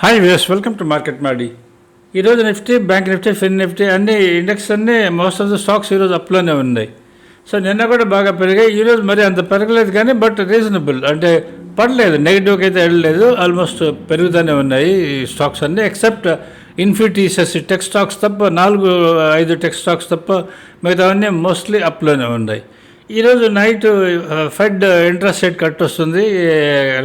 Hi views welcome to market మాడి ఈరోజు Nifty bank Nifty fin Nifty అన్ని index అన్నీ మోస్ట్ ఆఫ్ ద స్టాక్స్ ఈరోజు అప్లోనే ఉన్నాయి. సో నిన్న కూడా బాగా పెరిగాయి. ఈరోజు మరి అంత పెరగలేదు కానీ బట్ రీజనబుల్ అంటే పడలేదు. నెగిటివ్కి అయితే వెళ్ళలేదు. ఆల్మోస్ట్ పెరుగుతూనే ఉన్నాయి ఈ స్టాక్స్ అన్నీ ఎక్సెప్ట్ ఇన్ఫిటీసెస్ టెక్ స్టాక్స్ తప్ప నాలుగు ఐదు టెక్ స్టాక్స్ తప్ప మిగతావన్నీ మోస్ట్లీ అప్లోనే ఉన్నాయి. ఈరోజు night Fed interest rate cut వస్తుంది.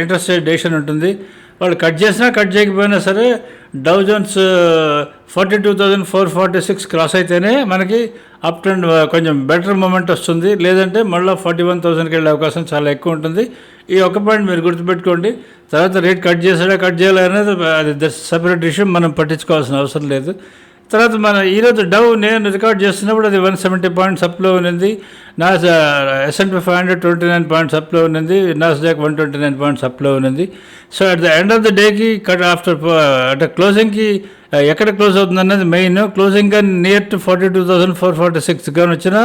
ఇంట్రెస్ట్ రేట్ డెసిషన్ ఉంటుంది. వాళ్ళు కట్ చేసినా కట్ చేయకపోయినా సరే Dow Jones forty two thousand four forty six cross అయితేనే మనకి అప్ ట్రెండ్ కొంచెం బెటర్ మూమెంట్ వస్తుంది. లేదంటే మళ్ళీ ఫార్టీ వన్ థౌసండ్కి వెళ్ళే అవకాశం చాలా ఎక్కువ ఉంటుంది. ఈ ఒక్క పాయింట్ మీరు గుర్తుపెట్టుకోండి. తర్వాత రేట్ కట్ చేసాడా కట్ చేయాలి అనేది అది సపరేట్ ఇష్యూ మనం పట్టించుకోవాల్సిన అవసరం లేదు. తర్వాత మన ఈరోజు డవ్ నేను రికార్డ్ చేస్తున్నప్పుడు అది వన్ సెవెంటీ పాయింట్స్ అప్లో ఉన్నది. నా SNP five hundred twenty nine points అప్లో ఉన్నది. Nasdaq one twenty nine points అప్లో ఉన్నది. So at the end of the డేకి కట్ ఆఫ్టర్ అంటే క్లోజింగ్కి ఎక్కడ క్లోజ్ అవుతుంది అనేది మెయిన్. క్లోజింగ్ కానీ near to forty two thousand four forty six కానీ వచ్చినా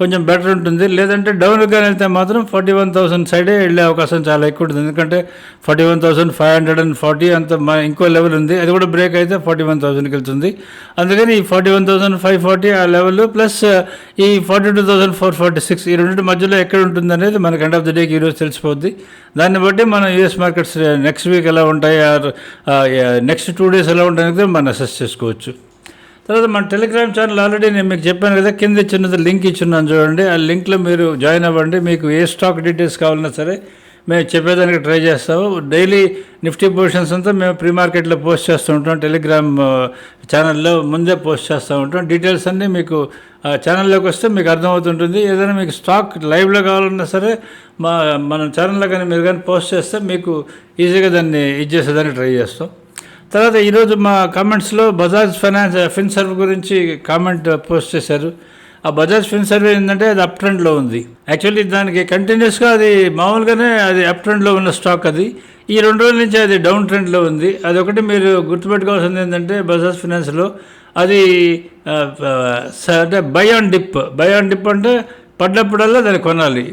కొంచెం బెటర్ ఉంటుంది. లేదంటే డౌన్ కానీ వెళ్తే మాత్రం ఫార్టీ వన్ థౌసండ్ సైడే వెళ్ళే అవకాశం చాలా ఎక్కువ ఉంటుంది. ఎందుకంటే forty one thousand five hundred and forty అంత మా ఇంకో లెవెల్ ఉంది. అది కూడా బ్రేక్ అయితే ఫార్టీ వన్ థౌసండ్కి వెళ్తుంది. అందుకని ఈ forty one thousand five forty ఆ లెవెల్ ప్లస్ ఈ forty two thousand four forty six ఈ రెండింటి మధ్యలో ఎక్కడ ఉంటుంది అనేది మనకి ఎండ్ ఆఫ్ ద డేకి ఈరోజు తెలిసిపోద్ది. దాన్ని బట్టి మన యూఎస్ మార్కెట్స్ నెక్స్ట్ వీక్ ఎలా ఉంటాయి ఆర్ నెక్స్ట్ టూ డేస్ ఎలా ఉంటాయి అనేది మెసేజ్ చేసుకోవచ్చు. తర్వాత మన టెలిగ్రామ్ ఛానల్ ఆల్రెడీ నేను మీకు చెప్పాను కదా కింద ఇచ్చినది లింక్ ఇచ్చున్నాను చూడండి. ఆ లింక్లో మీరు జాయిన్ అవ్వండి. మీకు ఏ స్టాక్ డీటెయిల్స్ కావాలన్నా సరే మేము చెప్పేదానికి ట్రై చేస్తాము. డైలీ నిఫ్టీ పొజిషన్స్ అంతా మేము ప్రీ మార్కెట్లో పోస్ట్ చేస్తూ ఉంటాం. టెలిగ్రామ్ ఛానల్లో ముందే పోస్ట్ చేస్తూ ఉంటాం. డీటెయిల్స్ అన్నీ మీకు ఛానల్లోకి వస్తే మీకు అర్థమవుతుంటుంది. ఏదైనా మీకు స్టాక్ లైవ్లో కావాలన్నా సరే మా మన ఛానల్లో కానీ మీరు కానీ పోస్ట్ చేస్తే మీకు ఈజీగా దాన్ని ఇచ్చేసేదానికి ట్రై చేస్తాం. తర్వాత ఈరోజు మా కామెంట్స్లో బజాజ్ ఫైనాన్స్ ఫిన్సర్వ్ గురించి కామెంట్ పోస్ట్ చేశారు. ఆ బజాజ్ ఫిన్సర్వ్ ఏంటంటే అది అప్ ట్రెండ్లో ఉంది. యాక్చువల్లీ దానికి కంటిన్యూస్గా అది మామూలుగానే అది అప్ ట్రెండ్లో ఉన్న స్టాక్ అది. ఈ రెండు రోజుల నుంచి అది డౌన్ ట్రెండ్లో ఉంది. అది ఒకటి మీరు గుర్తుపెట్టుకోవాల్సింది ఏంటంటే బజాజ్ ఫినాన్స్లో అది అంటే buy on dip buy on dip అంటే పడ్డప్పుడల్లా దాన్ని కొనాలి.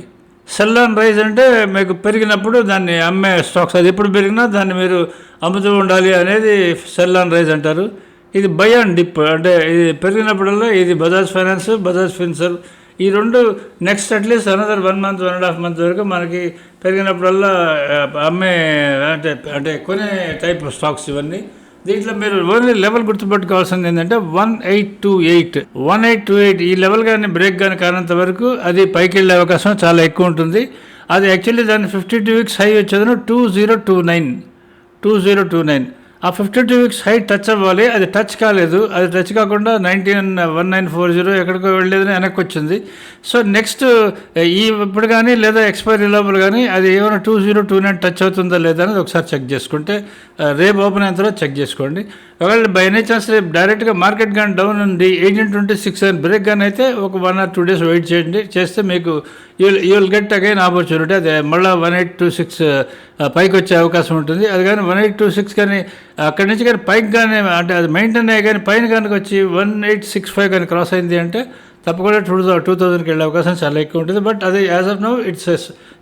సెల్లాన్ రైస్ అంటే మీకు పెరిగినప్పుడు దాన్ని అమ్మే స్టాక్స్ అది ఎప్పుడు పెరిగినా దాన్ని మీరు అమ్ముతూ ఉండాలి అనేది సెల్లాన్ రైస్ అంటారు. ఇది బై అండ్ డిప్ అంటే ఇది పెరిగినప్పుడల్లా ఇది బజాజ్ ఫైనాన్స్ బజాజ్ ఫిన్సర్ ఈ రెండు next at least another one month one and half month వరకు మనకి పెరిగినప్పుడల్లా అమ్మే అంటే అంటే కొనే టైప్ స్టాక్స్ ఇవన్నీ. దీంట్లో మీరు ఓన్లీ లెవెల్ గుర్తుపెట్టుకోవాల్సింది ఏంటంటే one eight two eight. One eight two eight ఈ లెవెల్ కానీ బ్రేక్ కానీ కానంత వరకు అది పైకి వెళ్ళే అవకాశం చాలా ఎక్కువ ఉంటుంది. అది యాక్చువల్లీ దాని ఫిఫ్టీ టూ వీక్స్ హై వచ్చేది two zero two nine. Two zero two nine. ఆ fifty two weeks high touch అవ్వాలి. అది టచ్ కాలేదు. అది టచ్ కాకుండా nineteen one nine four zero ఎక్కడికో వెళ్ళేదని వెనక్కి వచ్చింది సో నెక్స్ట్ ఈ ఇప్పుడు కానీ లేదా ఎక్స్పైరీ లోపల కానీ అది ఏమైనా two zero two nine touch అవుతుందా లేదా అనేది ఒకసారి చెక్ చేసుకుంటే రేపు ఓపెన్ అయిన తర్వాత చెక్ చేసుకోండి. ఒకవేళ బై ఎనీ ఛాన్స్ రేపు డైరెక్ట్గా మార్కెట్ కానీ డౌన్ ఉంది ఎయిటీన్ ట్వంటీ సిక్స్ అని బ్రేక్ కానీ అయితే ఒక one or two days wait చేయండి. చేస్తే మీకు you'll you get again opportunity అదే మళ్ళీ వన్ ఎయిట్ టూ సిక్స్ పైకి వచ్చే అవకాశం ఉంటుంది. అది కానీ వన్ ఎయిట్ టూ సిక్స్ కానీ అక్కడి నుంచి కానీ పైకి కానీ అంటే అది మెయింటైన్ అయ్యి కానీ పైన కనుక వచ్చి వన్ ఎయిట్ సిక్స్ ఫైవ్ కానీ క్రాస్ అయింది అంటే తప్పకుండా టూ థౌసండ్ టూ థౌసండ్కి వెళ్ళే అవకాశం చాలా ఎక్కువ ఉంటుంది. బట్ అది as of no it's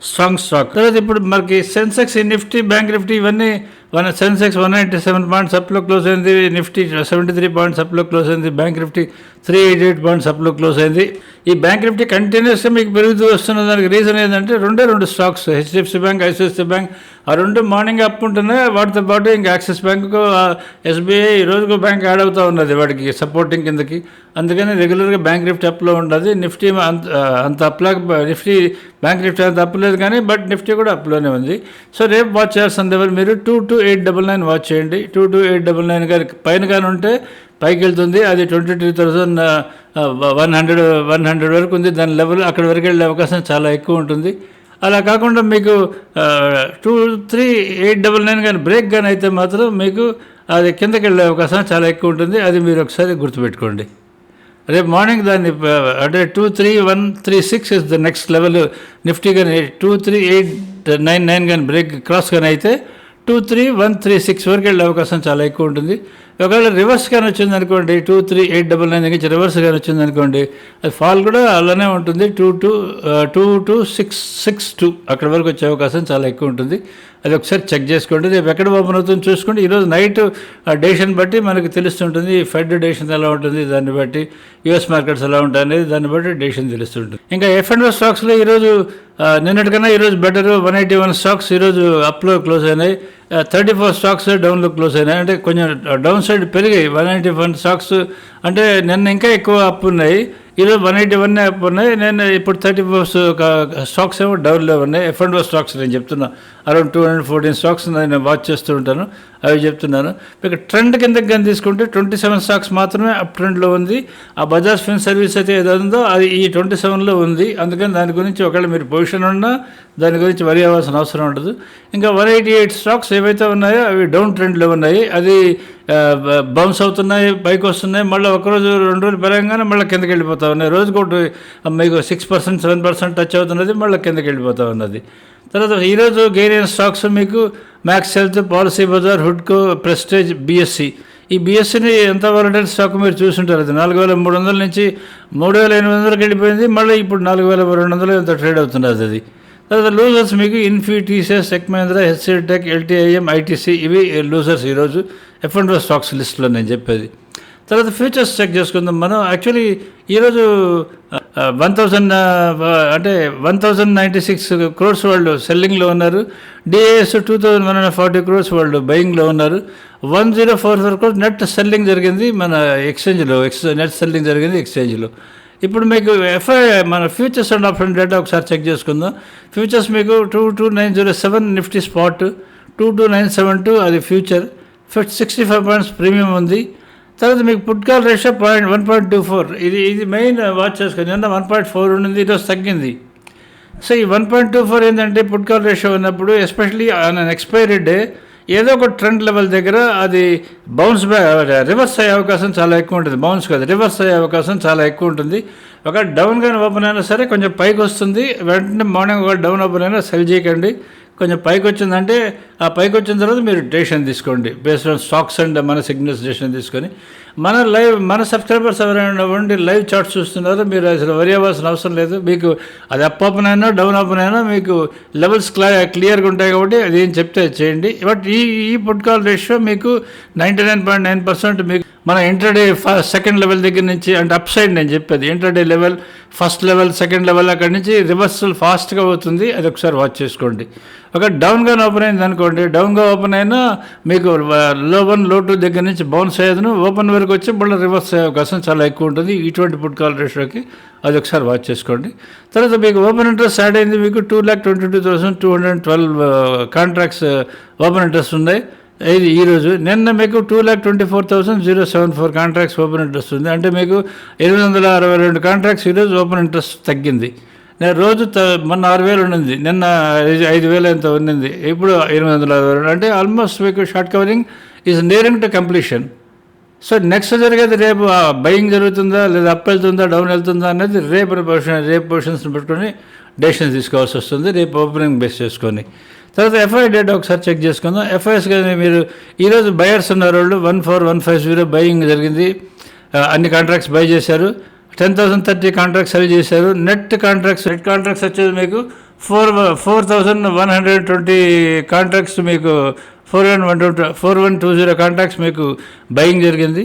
strong stock తర్వాత ఇప్పుడు మనకి సెన్సెక్స్ నిఫ్టీ బ్యాంక్ నిఫ్టీ ఇవన్నీ one Sensex one ninety seven points సప్లో close అయింది. నిఫ్టీ సెవెంటీ త్రీ పాయింట్ సప్లో క్లోజ్ అయింది. Bank Nifty three eighty eight point సప్లో close అయింది. ఈ బ్యాంక్ నిఫ్టీ కంటిన్యూస్గా మీకు పెరుగుతూ వస్తున్న దానికి రీజన్ ఏంటంటే రెండే రెండు stocks HDFC bank ICFC bank ఆ రెండు మార్నింగ్ అప్ ఉంటున్నాయి వాటితో పాటు ఇంకా యాక్సిస్ బ్యాంకు ఎస్బీఐ ఈ రోజుకు బ్యాంక్ యాడ్ అవుతూ ఉన్నది వాటికి సపోర్టింగ్ కిందకి. అందుకని రెగ్యులర్గా బ్యాంక్ నిఫ్టీ అప్లో ఉండదు. నిఫ్టీ అంత అంత అప్లా నిఫ్టీ బ్యాంక్ నిఫ్టీ అంత అప్పలేదు కానీ బట్ నిఫ్టీ కూడా అప్లోనే ఉంది. సో రేపు వాచ్ చేయాల్సిన దగ్గర మీరు two two eight double nine watch చేయండి. Two two eight double nine గారి పైన కానీ ఉంటే పైకి వెళ్తుంది. అది twenty two thousand one hundred one hundred వరకు ఉంది. దాని లెవెల్ అక్కడ వరకు వెళ్ళే అవకాశం చాలా ఎక్కువ ఉంటుంది. అలా కాకుండా మీకు two three eight double nine కానీ బ్రేక్ కానీ అయితే మాత్రం మీకు అది కిందకి వెళ్ళే అవకాశం చాలా ఎక్కువ ఉంటుంది. అది మీరు ఒకసారి గుర్తుపెట్టుకోండి. రేపు మార్నింగ్ దాన్ని అంటే two three one three six is the next level Nifty కానీ two three eight nine nine కానీ బ్రేక్ క్రాస్ కానీ అయితే two three one three six వరకు వెళ్ళే అవకాశం చాలా ఎక్కువ ఉంటుంది. ఒకవేళ రివర్స్ కానీ వచ్చింది అనుకోండి two three eight double nine నుంచి రివర్స్ కానీ వచ్చింది అనుకోండి అది ఫాల్ కూడా అలానే ఉంటుంది two two two two six six two అక్కడ వరకు వచ్చే అవకాశం చాలా ఎక్కువ ఉంటుంది. అది ఒకసారి చెక్ చేసుకోండి. రేపు ఎక్కడ ఓపెన్ అవుతుందో చూసుకోండి. ఈరోజు నైట్ డేషన్ బట్టి మనకు తెలుస్తుంటుంది. ఫెడ్ డేషన్ ఎలా ఉంటుంది దాన్ని బట్టి యుఎస్ మార్కెట్స్ ఎలా ఉంటాయి అనేది దాన్ని బట్టి డేషన్ తెలుస్తుంటుంది. ఇంకా ఎఫ్ అండ్ స్టాక్స్లో ఈరోజు నిన్నటికన్నా ఈరోజు better. One eighty one stocks ఈరోజు అప్లో క్లోజ్ అయినాయి. థర్టీ ఫోర్ స్టాక్స్ డౌన్లో క్లోజ్ అయినాయి. అంటే కొంచెం డౌన్ సైడ్ పెరిగాయి. వన్ ఎయిటీ వన్ స్టాక్స్ అంటే నిన్న ఇంకా ఎక్కువ అప్ ఉన్నాయి. ఈరోజు వన్ ఎయిటీ వన్ ఉన్నాయి. నేను ఇప్పుడు థర్టీ ఫోర్ స్టాక్స్ ఏమో డౌన్లో ఉన్నాయి. ఎఫ్ అండ్ స్టాక్స్ నేను చెప్తున్నా. Around two hundred fourteen stocks నేను వాచ్ చేస్తూ ఉంటాను. అవి చెప్తున్నాను. ఇక ట్రెండ్ కింద కానీ తీసుకుంటే ట్వంటీ సెవెన్ స్టాక్స్ మాత్రమే అప్ ట్రెండ్లో ఉంది. ఆ బజాజ్ ఫిన్ సర్వీస్ అయితే ఏదో ఉందో అది ఈ ట్వంటీ సెవెన్లో ఉంది. అందుకని దాని గురించి ఒకవేళ మీరు పొజిషన్ ఉన్నా దాని గురించి వరి అవ్వాల్సిన అవసరం ఉండదు. ఇంకా వన్ ఎయిటీ ఎయిట్ స్టాక్స్ ఏవైతే ఉన్నాయో అవి డౌన్ ట్రెండ్లో ఉన్నాయి. అది బౌన్స్ అవుతున్నాయి పైకి వస్తున్నాయి మళ్ళీ ఒకరోజు రెండు రోజులు పెరగంగానే మళ్ళీ కిందకి వెళ్ళిపోతా ఉన్నాయి. రోజుకు ఒకటి మీకు six percent seven percent touch అవుతున్నది మళ్ళీ కిందకి వెళ్ళిపోతా ఉన్నది. తర్వాత ఈరోజు గెయిన్ స్టాక్స్ మీకు మ్యాక్స్ హెల్త్ పాలసీ బజార్ హుడ్కో ప్రెస్టేజ్ బిఎస్సి ఈ బిఎస్సిని ఎంత వాలంటీర్ స్టాక్ మీరు చూసుంటారు? అది నాలుగు వేల మూడు వందల నుంచి మూడు వేల ఎనిమిది వందలకి వెళ్ళిపోయింది మళ్ళీ ఇప్పుడు నాలుగు వేల రెండు వందలు ఎంత ట్రేడ్ అవుతున్నది అది. తర్వాత లూజర్స్ మీకు Infy TCS Tech Mahindra HC tech LTIM ITC ఇవి లూజర్స్ ఈరోజు ఎఫ్ అండ్ స్టాక్స్ లిస్ట్లో నేను చెప్పేది. తర్వాత ఫ్యూచర్స్ చెక్ చేసుకుందాం మనం. యాక్చువల్లీ ఈరోజు వన్ థౌజండ్ అంటే one thousand ninety six crores వాళ్ళు సెల్లింగ్లో ఉన్నారు. DAS two thousand one hundred forty crores వాళ్ళు బయింగ్లో ఉన్నారు. One zero four four crores net selling జరిగింది మన ఎక్స్చేంజ్లో ఎక్స్ నెట్ సెల్లింగ్ జరిగింది ఎక్స్చేంజ్లో ఇప్పుడు మీకు ఎఫ్ఐ మన ఫ్యూచర్స్ అండ్ ఆప్షన్ డేటా ఒకసారి చెక్ చేసుకుందాం. ఫ్యూచర్స్ మీకు two two nine zero seven Nifty spot two two nine seven two అది future fifty sixty five points premium ఉంది. తర్వాత మీకు put call ratio point one point two four ఇది ఇది main watch చేసుకుని నిన్న వన్ పాయింట్ ఫోర్ ఉండింది ఈరోజు తగ్గింది. సో ఈ వన్ పాయింట్ టూ ఫోర్ ఏంటంటే పుట్కాల్ రేషియో ఉన్నప్పుడు especially on an expiry day ఏదో ఒక ట్రెండ్ లెవెల్ దగ్గర అది బౌన్స్ బ్యాక్ రివర్స్ అయ్యే అవకాశం చాలా ఎక్కువ ఉంటుంది. బౌన్స్ కాదు రివర్స్ అయ్యే అవకాశం చాలా ఎక్కువ ఉంటుంది. ఒక డౌన్ కానీ ఓపెన్ అయినా సరే కొంచెం పైకి వస్తుంది. వెంటనే మార్నింగ్ ఒక డౌన్ ఓపెన్ అయినా సెల్ చేయకండి. కొంచెం పైకి వచ్చిందంటే ఆ పైకి వచ్చిన తర్వాత మీరు డెసిషన్ తీసుకోండి. బేస్డ్ ఆన్ స్టాక్స్ అండ్ మన సిగ్నల్స్ డెసిషన్ తీసుకొని. మన లైవ్ మన సబ్స్క్రైబర్స్ ఎవరైనా ఉండి లైవ్ చార్ట్స్ చూస్తున్నారో మీరు అసలు వరి అవ్వాల్సిన అవసరం లేదు. మీకు అది అప్ ఓపెన్ అయినా డౌన్ ఓపెన్ అయినా మీకు లెవెల్స్ క్లా క్లియర్గా ఉంటాయి కాబట్టి అది ఏం చెప్తే చేయండి. బట్ ఈ ఈ పుట్కాల్ రేషియో మీకు ninety nine point nine percent మీకు మన ఇంటర్డే ఫస్ట్ సెకండ్ లెవెల్ దగ్గర నుంచి అంటే అప్ సైడ్ నేను చెప్పేది intraday level first level second level అక్కడి నుంచి రివర్సల్ ఫాస్ట్గా అవుతుంది అది ఒకసారి వాచ్ చేసుకోండి. ఒక డౌన్గా ఓపెన్ అయింది అనుకోండి. డౌన్గా ఓపెన్ అయినా మీకు లో వన్లో టూ దగ్గర నుంచి బౌన్స్ అయ్యేదను. ఓపెన్ వరకు వచ్చి మళ్ళీ రివర్స్ అయ్యే అవకాశం చాలా ఎక్కువ ఉంటుంది. ఇటువంటి పుట్ కాల్ రేషియోకి అది ఒకసారి వాచ్ చేసుకోండి. తర్వాత మీకు ఓపెన్ ఇంట్రెస్ట్ యాడ్ అయింది మీకు two lakh twenty two thousand two hundred twelve contracts open interest ఉన్నాయి. ఇది ఈరోజు నిన్న మీకు two lakh twenty four thousand zero seven four contracts open interest ఉంది. అంటే మీకు ఎనిమిది వందల అరవై రెండు కాంట్రాక్ట్స్ ఈరోజు ఓపెన్ ఇంట్రెస్ట్ తగ్గింది. నేను రోజు త మొన్న ఆరు వేలు ఉండింది. నిన్న ఐదు- వేలు ఎంత ఉండింది? ఇప్పుడు ఎనిమిది వందల అరవై రెండు. అంటే ఆల్మోస్ట్ మీకు short covering is nearing to completion so next జరిగేది రేపు బయింగ్ జరుగుతుందా? లేదా అప్ వెళ్తుందా డౌన్ వెళ్తుందా అనేది రేపు పొజిషన్ రేపు పొజిషన్స్ని పెట్టుకొని డెసిషన్ తీసుకోవాల్సి వస్తుంది. రేపు ఓపెనింగ్ బేస్ చేసుకొని. తర్వాత ఎఫ్ఐ డేట్ ఒకసారి చెక్ చేసుకుందాం. ఎఫ్ఐఎస్ కానీ మీరు ఈరోజు బయర్స్ ఉన్నారు వాళ్ళు. One four one five zero buying జరిగింది. అన్ని కాంట్రాక్ట్స్ బై చేశారు. Ten thousand thirty contracts sell చేశారు. నెట్ కాంట్రాక్ట్స్ నెట్ కాంట్రాక్ట్స్ వచ్చేది మీకు four four thousand one hundred twenty contracts మీకు four one one two four one two zero contracts మీకు buying జరిగింది.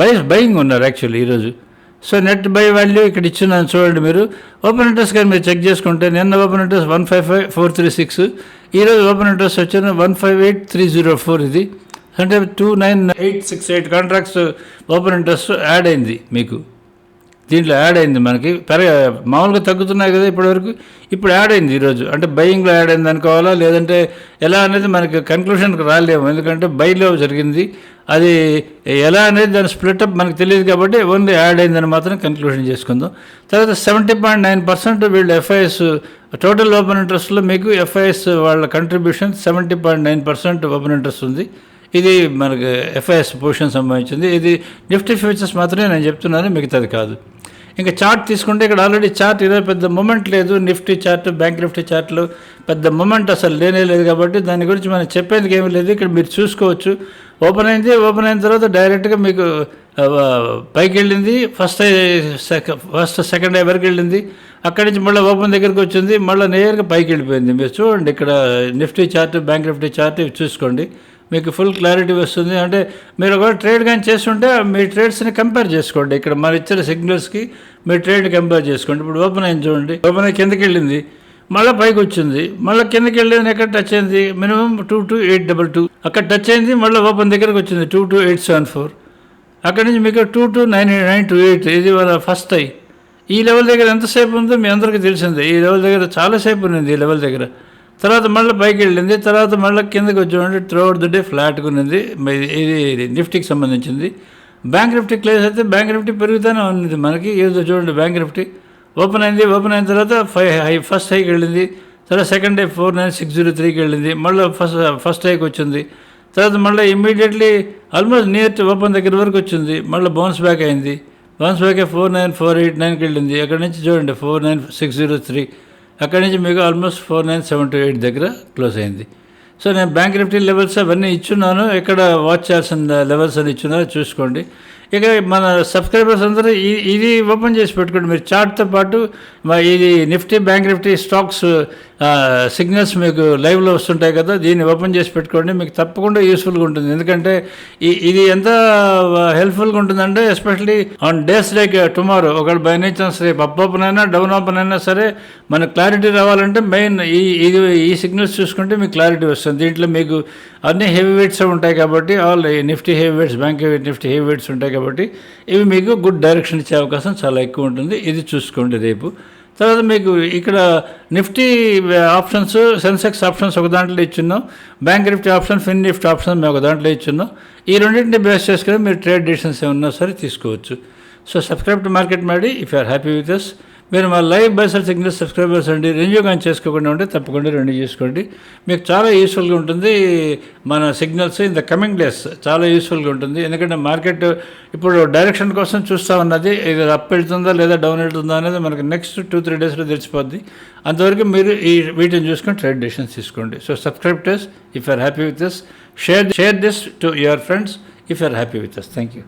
Buy buying ఉన్నారు యాక్చువల్లీ ఈరోజు. So net buy value ఇక్కడ ఇచ్చున్నాను చూడండి మీరు. ఓపెన్ ఇంట్రెస్ట్ కానీ మీరు చెక్ చేసుకుంటే నిన్న open interest one five five four three six ఈరోజు ఓపెన్ ఇంట్రెస్ట్ వచ్చిన one five eight three zero four ఇది. అంటే two nine eight six eight contracts open interest add అయింది మీకు. దీంట్లో యాడ్ అయింది మనకి. పెరగ మామూలుగా తగ్గుతున్నాయి కదా ఇప్పటివరకు. ఇప్పుడు యాడ్ అయింది ఈరోజు అంటే బయింగ్లో యాడ్ అయింది అనుకోవాలా? లేదంటే ఎలా అనేది మనకి కన్క్లూషన్కి రాలేము. ఎందుకంటే బైలో జరిగింది. అది ఎలా అనేది దాని స్ప్లిటప్ మనకు తెలియదు కాబట్టి ఓన్లీ యాడ్ అయిందని మాత్రం కన్క్లూషన్ చేసుకుందాం. తర్వాత సెవెంటీ పాయింట్ నైన్ పర్సెంట్ వీళ్ళు ఎఫ్ఐఎస్ టోటల్ ఓపెన్ ఇంట్రెస్ట్లో మీకు ఎఫ్ఐఎస్ వాళ్ళ contribution seventy point nine percent open interest ఉంది. ఇది మనకి ఎఫ్ఐఎస్ పొజిషన్ సంబంధించింది. ఇది నిఫ్టీ ఫ్యూచర్స్ మాత్రమే నేను చెప్తున్నాను మిగతాది కాదు. ఇంకా చార్ట్ తీసుకుంటే ఇక్కడ ఆల్రెడీ చార్ట్ ఈరోజు పెద్ద మూమెంట్ లేదు. నిఫ్టీ చార్ట్ బ్యాంక్ నిఫ్టీ చార్ట్లు పెద్ద మూమెంట్ అసలు లేనే లేదు కాబట్టి దాని గురించి మనం చెప్పేందుకు ఏమీ లేదు. ఇక్కడ మీరు చూసుకోవచ్చు. ఓపెన్ అయింది. ఓపెన్ అయిన తర్వాత డైరెక్ట్గా మీకు పైకి వెళ్ళింది. ఫస్ట్ ఫస్ట్ సెకండ్ ఐ వరకు వెళ్ళింది. అక్కడి నుంచి మళ్ళీ ఓపెన్ దగ్గరికి వచ్చింది. మళ్ళీ నేరుగా పైకి వెళ్ళిపోయింది. మీరు చూడండి ఇక్కడ Nifty chart bank Nifty chart ఇవి చూసుకోండి. మీకు ఫుల్ క్లారిటీ వస్తుంది. అంటే మీరు ఒకవేళ ట్రేడ్ కానీ చేస్తుంటే మీ ట్రేడ్స్ని కంపేర్ చేసుకోండి. ఇక్కడ మరి ఇచ్చిన సిగ్నల్స్కి మీ ట్రేడ్ కంపేర్ చేసుకోండి. ఇప్పుడు ఓపెన్ అయింది చూడండి. ఓపెన్ అయ్యి కిందకి వెళ్ళింది. మళ్ళీ పైకి వచ్చింది. మళ్ళీ కిందకి వెళ్ళింది ఎక్కడ టచ్ అయింది? Minimum two two eight double two అక్కడ టచ్ అయింది మళ్ళీ ఓపెన్ దగ్గరకు వచ్చింది two two eight seven four అక్కడి నుంచి మీకు two two nine nine two eight ఇది వాళ్ళ ఫస్ట్ అయ్యి ఈ లెవెల్ దగ్గర ఎంతసేపు ఉందో మీ అందరికీ తెలిసిందే. ఈ లెవెల్ దగ్గర చాలాసేపు ఉన్నింది ఈ లెవెల్ దగ్గర. తర్వాత మళ్ళీ పైకి వెళ్ళింది. తర్వాత మళ్ళీ కిందకి వచ్చి త్రూ అవుట్ ద డే ఫ్లాట్గా ఉన్నది ఇది ఇది నిఫ్టీకి సంబంధించింది. బ్యాంక్ నిఫ్టీ క్లేస్ అయితే బ్యాంక్ నిఫ్టీ పెరుగుతూనే ఉన్నది మనకి. ఏదో చూడండి బ్యాంక్ నిఫ్టీ ఓపెన్ అయింది. ఓపెన్ అయిన తర్వాత ఫైవ్ హై ఫస్ట్ హైకి వెళ్ళింది. తర్వాత second day four nine six zero త్రీకి వెళ్ళింది. మళ్ళీ ఫస్ట్ ఫస్ట్ హైకి వచ్చింది. తర్వాత మళ్ళీ immediately almost near to open దగ్గర వరకు వచ్చింది. మళ్ళీ బౌన్స్ బ్యాక్ అయింది. Bounce back four nine four eight నైన్కి వెళ్ళింది. అక్కడ నుంచి చూడండి four nine six zero three అక్కడి నుంచి మీకు almost four nine seven two eight దగ్గర క్లోజ్ అయింది. సో నేను బ్యాంక్ నిఫ్టీ లెవెల్స్ అవన్నీ ఇచ్చున్నాను. ఎక్కడ వాచ్ చేయాల్సిన లెవెల్స్ అని ఇచ్చున్నారో చూసుకోండి. ఇక మన సబ్స్క్రైబర్స్ అందరూ ఇది ఓపెన్ చేసి పెట్టుకోండి. మీరు చార్ట్తో పాటు మా ఇది Nifty bank Nifty stocks signals మీకు లైవ్లో వస్తుంటాయి కదా దీన్ని ఓపెన్ చేసి పెట్టుకోండి మీకు తప్పకుండా యూస్ఫుల్గా ఉంటుంది. ఎందుకంటే ఈ ఇది ఎంత హెల్ప్ఫుల్గా ఉంటుందంటే especially on days like tomorrow ఒకళ్ళు బై నేచర్స్ రేపు అప్ ఓపెన్ అయినా డౌన్ ఓపెన్ అయినా సరే మన క్లారిటీ రావాలంటే మెయిన్ ఈ ఇది ఈ సిగ్నల్స్ చూసుకుంటే మీకు క్లారిటీ వస్తుంది. దీంట్లో మీకు అన్ని హెవీ వెయిట్స్ ఉంటాయి కాబట్టి all Nifty heavy weights bank Nifty heavy weights ఉంటాయి కాబట్టి ఇవి మీకు గుడ్ డైరెక్షన్ ఇచ్చే అవకాశం చాలా ఎక్కువ ఉంటుంది. ఇది చూసుకోండి రేపు. తర్వాత మీకు ఇక్కడ నిఫ్టీ ఆప్షన్స్ సెన్సెక్స్ ఆప్షన్స్ ఒక దాంట్లో ఇచ్చున్నాం. Bank Nifty option Fin Nifty option మేము ఒక దాంట్లో ఇచ్చున్నాం. ఈ రెండింటిని బేస్ చేసుకుని మీరు ట్రేడ్ డిసిషన్స్ ఏమన్నా సరే తీసుకోవచ్చు. సో సబ్స్క్రైబ్ టు మార్కెట్ మాడి if are happy with us మీరు మా live buy sell signal subscribers అండి రెన్యూ కానీ చేసుకోకుండా ఉంటే తప్పకుండా రెన్యూ చేసుకోండి. మీకు చాలా యూస్ఫుల్గా ఉంటుంది మన signals in the coming days చాలా యూస్ఫుల్గా ఉంటుంది. ఎందుకంటే మార్కెట్ ఇప్పుడు డైరెక్షన్ కోసం చూస్తూ ఉన్నది ఇది అప్ వెళ్తుందా లేదా డౌన్ వెళ్తుందా అనేది మనకి నెక్స్ట్ టూ త్రీ డేస్లో తెలిసిపోద్ది. అంతవరకు మీరు ఈ వీటిని చూసుకొని ట్రేడ్ డెసిషన్స్ తీసుకోండి. So subscribe టెస్ if are happy with this share share this to your friends if are happy with us thank you